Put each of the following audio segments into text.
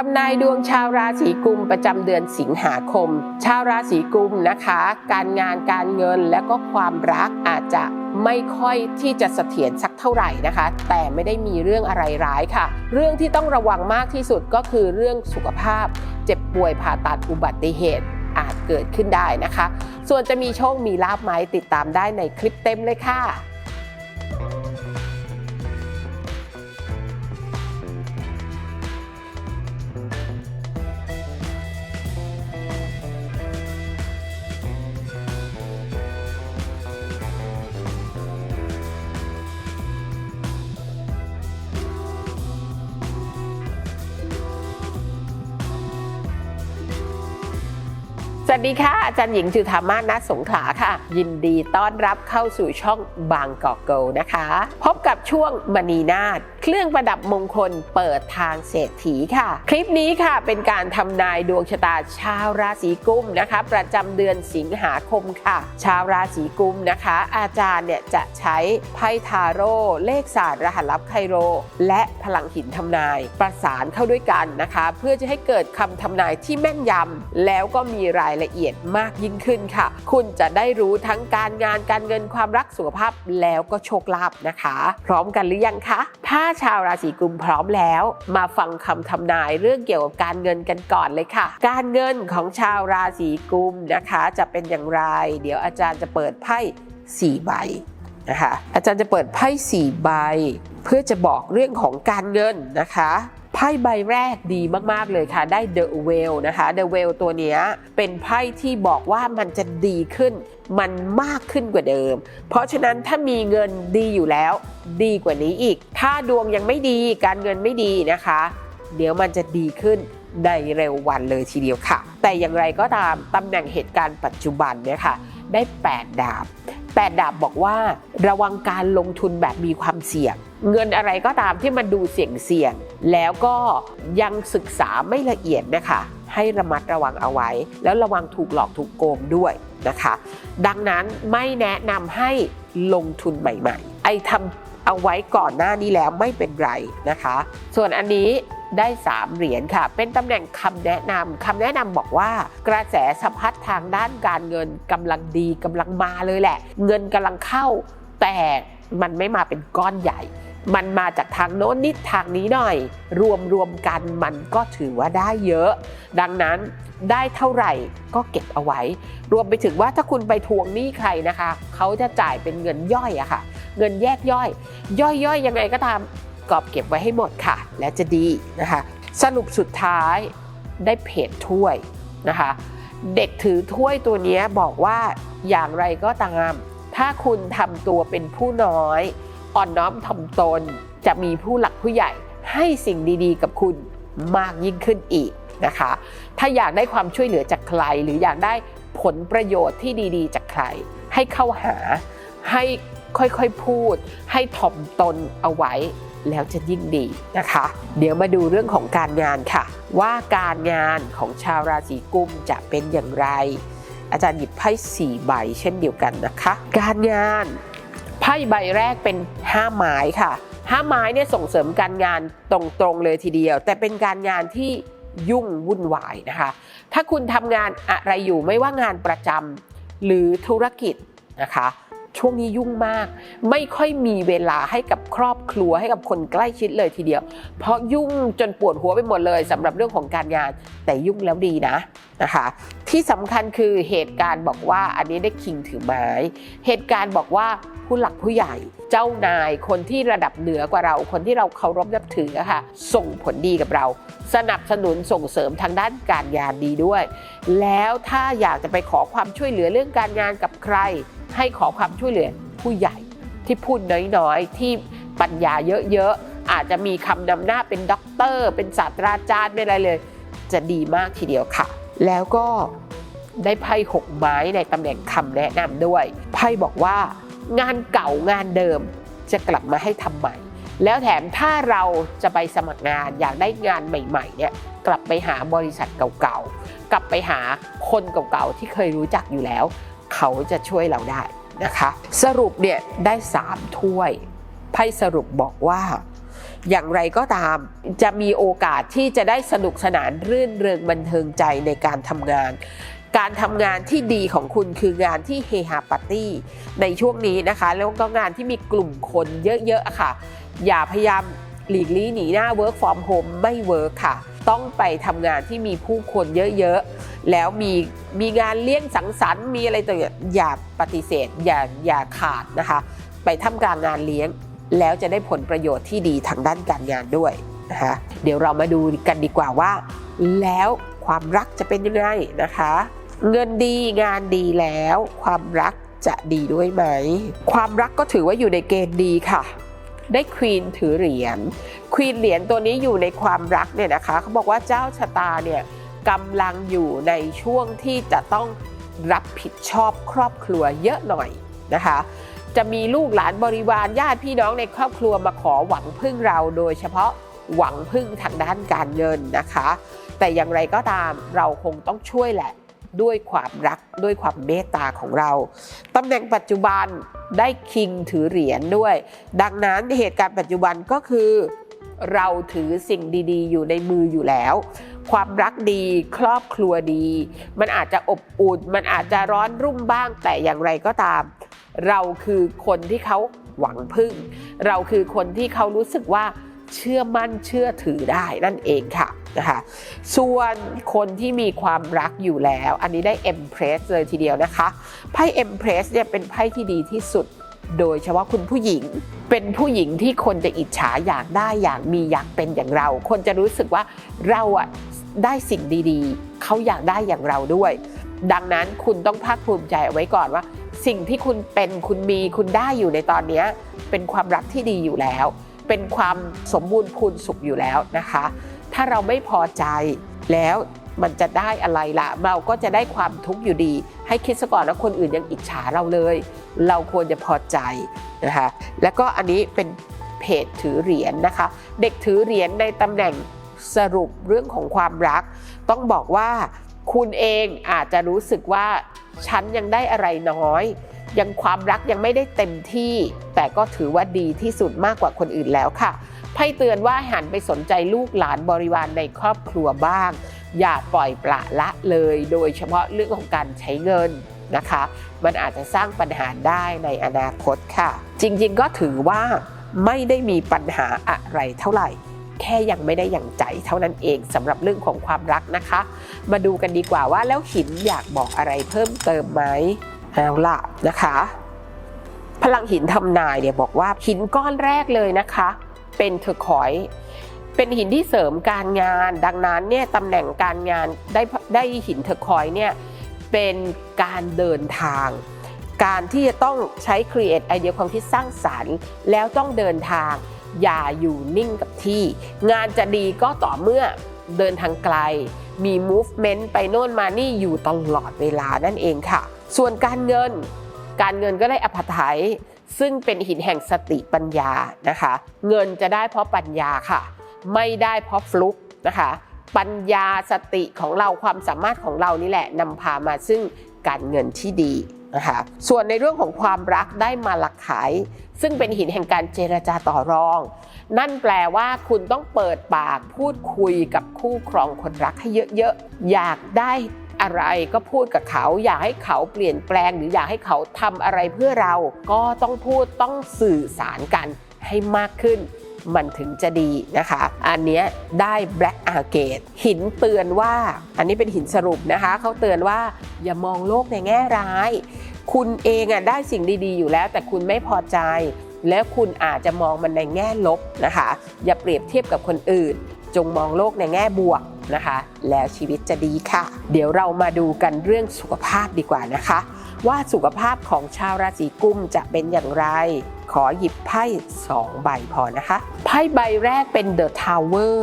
คำนายดวงชาวราศีกุมประจำเดือนสิงหาคม ชาวราศีกุมนะคะ การงานการเงินและก็ความรักอาจจะไม่ค่อยที่จะเสถียรสักเท่าไหร่นะคะ แต่ไม่ได้มีเรื่องอะไรร้ายค่ะ เรื่องที่ต้องระวังมากที่สุดก็คือเรื่องสุขภาพ เจ็บป่วยผ่าตัดอุบัติเหตุอาจเกิดขึ้นได้นะคะ ส่วนจะมีโชคมีลาบไหมติดตามได้ในคลิปเต็มเลยค่ะ สวัสดีค่ะ อาจารย์หญิงจุธามาศณสงขลาค่ะ ยินดีต้อนรับเข้าสู่ช่องบางกอกเกลนะคะ พบกับช่วงมณีนาฏ เครื่องประดับมงคลเปิดทางเศรษฐีค่ะ คลิปนี้ค่ะเป็นการทำนายดวงชะตาชาวราศีกุมนะคะ ประจำเดือนสิงหาคมค่ะ ชาวราศีกุมนะคะ อาจารย์เนี่ยจะใช้ไพ่ทาโร่เลขศาสตร์รหัสลับไคโร และพลังหินทำนาย ประสานเข้าด้วยกันนะคะ เพื่อจะให้เกิดคำทำนายที่แม่นยำแล้วก็มีรายละเอียดมากยิ่งขึ้นค่ะ คุณจะได้รู้ทั้งการงานการเงินความรักสุขภาพแล้วก็โชคลาภนะคะ พร้อมกันหรือยังคะ ถ้าชาวราศีกุมพร้อมแล้ว มาฟังคำทำนายเรื่องเกี่ยวกับการเงินกันก่อนเลยค่ะ การเงินของชาวราศีกุมนะคะ จะเป็นอย่างไร เดี๋ยวอาจารย์จะเปิดไพ่สี่ใบนะคะอาจารย์จะเปิดไพ่สี่ใบ เพื่อจะบอกเรื่องของการเงินนะคะ ไพ่ใบแรกดีมาก ๆ เลยค่ะ ได้ The Whale นะคะ The Whale ตัวนี้เป็นไพ่ที่บอกว่ามันจะดีขึ้น มันมากขึ้นกว่าเดิม เพราะฉะนั้นถ้ามีเงินดีอยู่แล้ว ดีกว่านี้อีก ถ้าดวงยังไม่ดีการเงินไม่ดีนะคะ เดี๋ยวมันจะดีขึ้นในเร็ววันเลยทีเดียวค่ะ แต่อย่างไรก็ตามตำแหน่งเหตุการณ์ปัจจุบันเนี่ยค่ะ ได้ 8 ดาบ 8 ดาบบอกว่า ระวังการลงทุนแบบมีความเสี่ยง เงินอะไรก็ตามที่มันดูเสี่ยงๆ แล้วก็ยังศึกษาไม่ละเอียดนะคะ ให้ระมัดระวังเอาไว้ แล้วระวังถูกหลอกถูกโกงด้วยนะคะ ดังนั้นไม่แนะนำให้ลงทุนใหม่ๆ ไอ้ทำเอาไว้ก่อนหน้านี้แล้วไม่เป็นไรนะคะ ส่วนอันนี้ได้ 3 เหรียญค่ะ เป็นตำแหน่งคำแนะนำคำแนะนำบอกว่า กระแสสะพัดทางด้านการเงินกำลังดีกำลังมาเลยแหละ เงินกำลังเข้าแต่มันไม่มาเป็นก้อนใหญ่ มันมาจากทางโน้นนิดทางนี้หน่อย รวมรวมกันมันก็ถือว่าได้เยอะ ดังนั้นได้เท่าไหร่ก็เก็บเอาไว้ รวมไปถึงว่าถ้าคุณไปทวงหนี้ใครนะคะ เขาจะจ่ายเป็นเงินย่อยอะค่ะ เงินแยกย่อย ย่อยย่อยยังไงก็ตามกอบเก็บไว้ให้หมดค่ะ และจะดีนะคะ สรุปสุดท้ายได้เพจถ้วยนะคะ เด็กถือถ้วยตัวนี้บอกว่าอย่างไรก็ตาม ถ้าคุณทำตัวเป็นผู้น้อย อ่อนน้อมถ่อมตน จะมีผู้หลักผู้ใหญ่ให้สิ่งดีๆ กับคุณมากยิ่งขึ้นอีกนะคะ ถ้าอยากได้ความช่วยเหลือจากใคร หรืออยากได้ผลประโยชน์ที่ดีๆ จากใคร ให้เข้าหา ให้ค่อยๆพูด ให้ถ่อมตนเอาไว้แล้วจะยิ่งดีนะคะ เดี๋ยวมาดูเรื่องของการงานค่ะ ว่าการงานของชาวราศีกุมจะเป็นอย่างไร อาจารย์หยิบไพ่สี่ใบเช่นเดียวกันนะคะ การงาน พ่ใบแรกเป็นห้าไม้ค่ะห้าไม้เนี่ยส่งเสริมการงานตรงๆเลยทีเดียว แต่เป็นการงานที่ยุ่งวุ่นวายนะคะ ถ้าคุณทำงานอะไรอยู่ไม่ว่างานประจำหรือธุรกิจนะคะ ช่วงนี้ยุ่งมาก ไม่ค่อยมีเวลาให้กับครอบครัวให้กับคนใกล้ชิดเลยทีเดียว เพราะยุ่งจนปวดหัวไปหมดเลยสำหรับเรื่องของการงาน แต่ยุ่งแล้วดีนะนะคะ ที่สำคัญคือเหตุการณ์บอกว่าอันนี้ได้คิงถือไม้ เหตุการณ์บอกว่าผู้หลักผู้ใหญ่ เจ้านายคนที่ระดับเหนือกว่าเรา คนที่เราเคารพนับถือค่ะ ส่งผลดีกับเรา สนับสนุนส่งเสริมทางด้านการงานดีด้วย แล้วถ้าอยากจะไปขอความช่วยเหลือเรื่องการงานกับใคร ให้ขอความช่วยเหลือผู้ใหญ่ที่พูดน้อยๆ ที่ปัญญาเยอะๆ อาจจะมีคำนำหน้าเป็นด็อกเตอร์ เป็นศาสตราจารย์เป็นอะไรเลย จะดีมากทีเดียวค่ะ แล้วก็ได้ไพ่หกไม้ในตำแหน่งคำแนะนำด้วย ไพ่บอกว่างานเก่างานเดิมจะกลับมาให้ทำใหม่ แล้วแถมถ้าเราจะไปสมัครงานอยากได้งานใหม่ๆเนี่ยกลับไปหาบริษัทเก่าๆ กลับไปหาคนเก่าๆ ที่เคยรู้จักอยู่แล้ว เขาจะช่วยเราได้นะคะ สรุปเนี่ยได้ 3 ถ้วยไพ่สรุปบอกว่า อย่างไรก็ตามจะมีโอกาสที่จะได้สนุกสนานรื่นเริงบันเทิงใจในการทำงาน การทำงานที่ดีของคุณคืองานที่เฮฮาปาร์ตี้ในช่วงนี้นะคะ แล้วก็งานที่มีกลุ่มคนเยอะๆอะค่ะ อย่าพยายามหลีกลี่หนีหน้า work from home ไม่ work ค่ะ ต้องไปทำงานที่มีผู้คนเยอะๆ แล้วมีมีงานเลี้ยงสังสรรค์มีอะไรต่างๆอย่าปฏิเสธอย่าอย่าขาดนะคะ ไปทำการงานเลี้ยง แล้วจะได้ผลประโยชน์ที่ดีทางด้านการงานด้วยนะคะเดี๋ยวเรามาดูกันดีกว่าว่า แล้วความรักจะเป็นยังไงนะคะ เงินดีงานดีแล้ว ความรักจะดีด้วยไหม ความรักก็ถือว่าอยู่ในเกณฑ์ดีค่ะ ได้ควีนถือเหรียญควีนเหรียญตัวนี้อยู่ในความรักเนี่ยนะคะเขาบอกว่าเจ้าชะตาเนี่ยกำลังอยู่ในช่วงที่จะต้องรับผิดชอบครอบครัวเยอะหน่อยนะคะ จะมีลูกหลานบริวารญาติพี่น้องในครอบครัวมาขอหวังพึ่งเราโดยเฉพาะหวังพึ่งทางด้านการเงินนะคะ แต่อย่างไรก็ตามเราคงต้องช่วยแหละ ด้วยความรักด้วยความเมตตาของเราตำแหน่งปัจจุบันได้คิงถือเหรียญด้วย ดังนั้นเหตุการณ์ปัจจุบันก็คือ เราถือสิ่งดีๆ อยู่ในมืออยู่แล้ว ความรักดีครอบครัวดี มันอาจจะอบอุ่นมันอาจจะร้อนรุ่มบ้างแต่อย่างไรก็ตาม เราคือคนที่เขาหวังพึ่ง เราคือคนที่เขารู้สึกว่า เชื่อมั่นเชื่อถือได้นั่นเองค่ะนะคะส่วนคนที่มีความรักอยู่แล้ว อันนี้ได้ Empress เลยทีเดียวนะคะไพ่ Empress เนี่ยเป็นไพ่ที่ดีที่สุดโดยเฉพาะคุณผู้หญิง เป็นผู้หญิงที่คนจะอิจฉาอยากได้อยากมีอยากเป็นอย่างเรา คนจะรู้สึกว่าเราอะได้สิ่งดีๆ เขาอยากได้อย่างเราด้วย ดังนั้นคุณต้องภาคภูมิใจเอาไว้ก่อนว่า สิ่งที่คุณเป็นคุณมีคุณได้อยู่ในตอนนี้เป็นความรักที่ดีอยู่แล้ว เป็นความสมบูรณ์พูนสุขอยู่แล้วนะคะ ถ้าเราไม่พอใจแล้วมันจะได้อะไรล่ะ เราก็จะได้ความทุกข์อยู่ดี ให้คิดซะก่อนว่าคนอื่นยังอิจฉาเราเลย เราควรจะพอใจนะคะ แล้วก็อันนี้เป็นเพจถือเหรียญนะคะ เด็กถือเหรียญในตำแหน่งสรุปเรื่องของความรัก ต้องบอกว่าคุณเองอาจจะรู้สึกว่าฉันยังได้อะไรน้อย ยังความรักยังไม่ได้เต็มที่ แต่ก็ถือว่าดีที่สุดมากกว่าคนอื่นแล้วค่ะไพ่เตือนว่าหันไปสนใจลูกหลานบริวารในครอบครัวบ้าง อย่าปล่อยปละละเลย โดยเฉพาะเรื่องของการใช้เงินนะคะ มันอาจจะสร้างปัญหาได้ในอนาคตค่ะ จริงๆก็ถือว่าไม่ได้มีปัญหาอะไรเท่าไหร่แค่ยังไม่ได้อย่างใจเท่านั้นเองสำหรับเรื่องของความรักนะคะ มาดูกันดีกว่าว่าแล้วหินอยากบอกอะไรเพิ่มเติมไหม เอาล่ะนะคะ พลังหินทำนายเนี่ยบอกว่าหินก้อนแรกเลยนะคะ เป็นเทอร์คอยเป็นหินที่เสริมการงาน ดังนั้นเนี่ยตำแหน่งการงานได้ได้หินเทอร์คอยเนี่ยเป็นการเดินทาง การที่จะต้องใช้ create ไอเดียความคิดสร้างสรรค์ แล้วต้องเดินทางอย่าอยู่นิ่งกับที่ งานจะดีก็ต่อเมื่อเดินทางไกล มี movement ไปโน่นมานี่อยู่ตลอดเวลานั่นเองค่ะ ส่วนการเงินการเงินก็ได้อภัทยซึ่งเป็นหินแห่งสติปัญญานะคะ เงินจะได้เพราะปัญญาค่ะ ไม่ได้เพราะฟลุกนะคะ ปัญญาสติของเราความสามารถของเรานี่แหละนำพามาซึ่งการเงินที่ดีนะคะส่วนในเรื่องของความรักได้มาหลักขาย ซึ่งเป็นหินแห่งการเจรจาต่อรอง นั่นแปลว่าคุณต้องเปิดปากพูดคุยกับคู่ครองคนรักให้เยอะๆ อยากได้ อะไรก็พูดกับเขา อยากให้เขาเปลี่ยนแปลง หรืออยากให้เขาทำอะไรเพื่อเราก็ต้องพูดต้องสื่อสารกันให้มากขึ้น มันถึงจะดีนะคะ อันนี้ได้ Black a g a t e หินเตือนว่า อันนี้เป็นหินสรุปนะคะเขาเตือนว่าอย่ามองโลกในแง่ร้าย คุณเองอะได้สิ่งดีๆ อยู่แล้ว แต่คุณไม่พอใจแล้วคุณอาจจะมองมันในแง่ลบนะคะ อย่าเปรียบเทียบกับคนอื่น จงมองโลกในแง่บวก นะคะ แล้วชีวิตจะดีค่ะ เดี๋ยวเรามาดูกันเรื่องสุขภาพดีกว่านะคะ ว่าสุขภาพของชาวราศีกุมจะเป็นอย่างไร ขอหยิบไพ่2ใบพอนะคะ ไพ่ใบแรกเป็น The Tower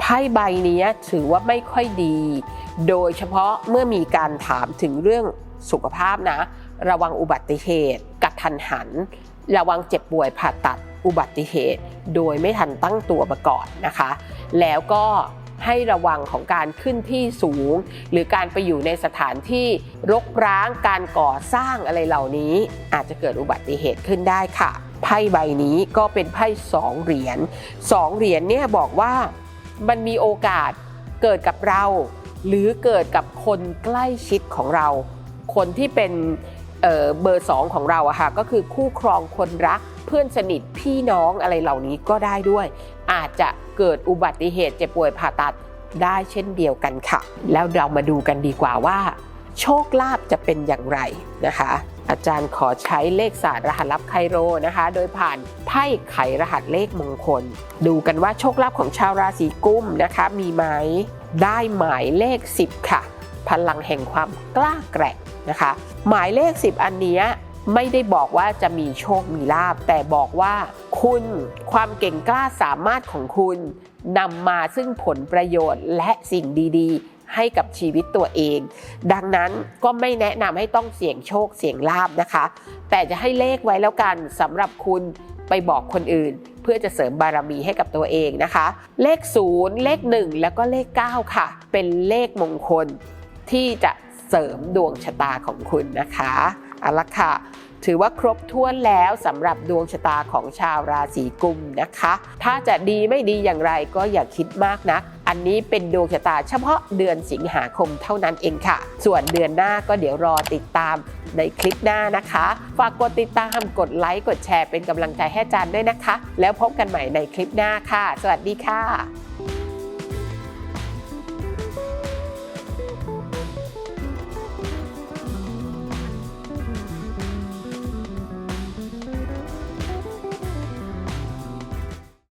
ไพ่ใบนี้ถือว่าไม่ค่อยดี โดยเฉพาะเมื่อมีการถามถึงเรื่องสุขภาพนะ ระวังอุบัติเหตุกระทันหัน ระวังเจ็บป่วยผ่าตัดอุบัติเหตุ โดยไม่ทันตั้งตัวมาก่อนนะคะ แล้วก็ ให้ระวังของการขึ้นที่สูง หรือการไปอยู่ในสถานที่รกร้างการก่อสร้างอะไรเหล่านี้ อาจจะเกิดอุบัติเหตุขึ้นได้ค่ะไพ่ใบนี้ก็เป็นไพ่สองเหรียญสองเหรียญเนี่ยบอกว่ามันมีโอกาสเกิดกับเรา หรือเกิดกับคนใกล้ชิดของเรา คนที่เป็นเเบอร์สองของเราอะค่ะก็คือคู่ครองคนรัก เพื่อนสนิทพี่น้องอะไรเหล่านี้ก็ได้ด้วย อาจจะเกิดอุบัติเหตุเจ็บป่วยผ่าตัดได้เช่นเดียวกันค่ะ แล้วเรามาดูกันดีกว่าว่า โชคลาภจะเป็นอย่างไรนะคะ อาจารย์ขอใช้เลขศาสตร์รหัสลับไคโรนะคะ โดยผ่านไพ่ไขรหัสเลขมงคล ดูกันว่าโชคลาภของชาวราศีกุมนะคะ มีไหมได้หมายเลข 10 ค่ะ พลังแห่งความกล้าแกร่งนะคะ หมายเลข 10 อันนี้ ไม่ได้บอกว่าจะมีโชคมีลาบ แต่บอกว่าคุณความเก่งกล้าสามารถของคุณนำมาซึ่งผลประโยชน์และสิ่งดีๆ ให้กับชีวิตตัวเอง ดังนั้นก็ไม่แนะนำให้ต้องเสี่ยงโชคเสี่ยงลาบนะคะ แต่จะให้เลขไว้แล้วกันสำหรับคุณไปบอกคนอื่น เพื่อจะเสริมบารมีให้กับตัวเองนะคะ เลข 0 เลข 1 แล้วก็เลข 9 ค่ะ เป็นเลขมงคลที่จะเสริมดวงชะตาของคุณนะคะ เอาละค่ะ ถือว่าครบถ้วนแล้วสำหรับดวงชะตาของชาวราศีกุมนะคะ ถ้าจะดีไม่ดีอย่างไรก็อย่าคิดมากนะอันนี้เป็นดวงชะตาเฉพาะเดือนสิงหาคมเท่านั้นเองค่ะ ส่วนเดือนหน้าก็เดี๋ยวรอติดตามในคลิปหน้านะคะ ฝากกดติดตามกดไลค์กดแชร์เป็นกำลังใจให้อาจารย์ด้วยนะคะ แล้วพบกันใหม่ในคลิปหน้าค่ะ สวัสดีค่ะ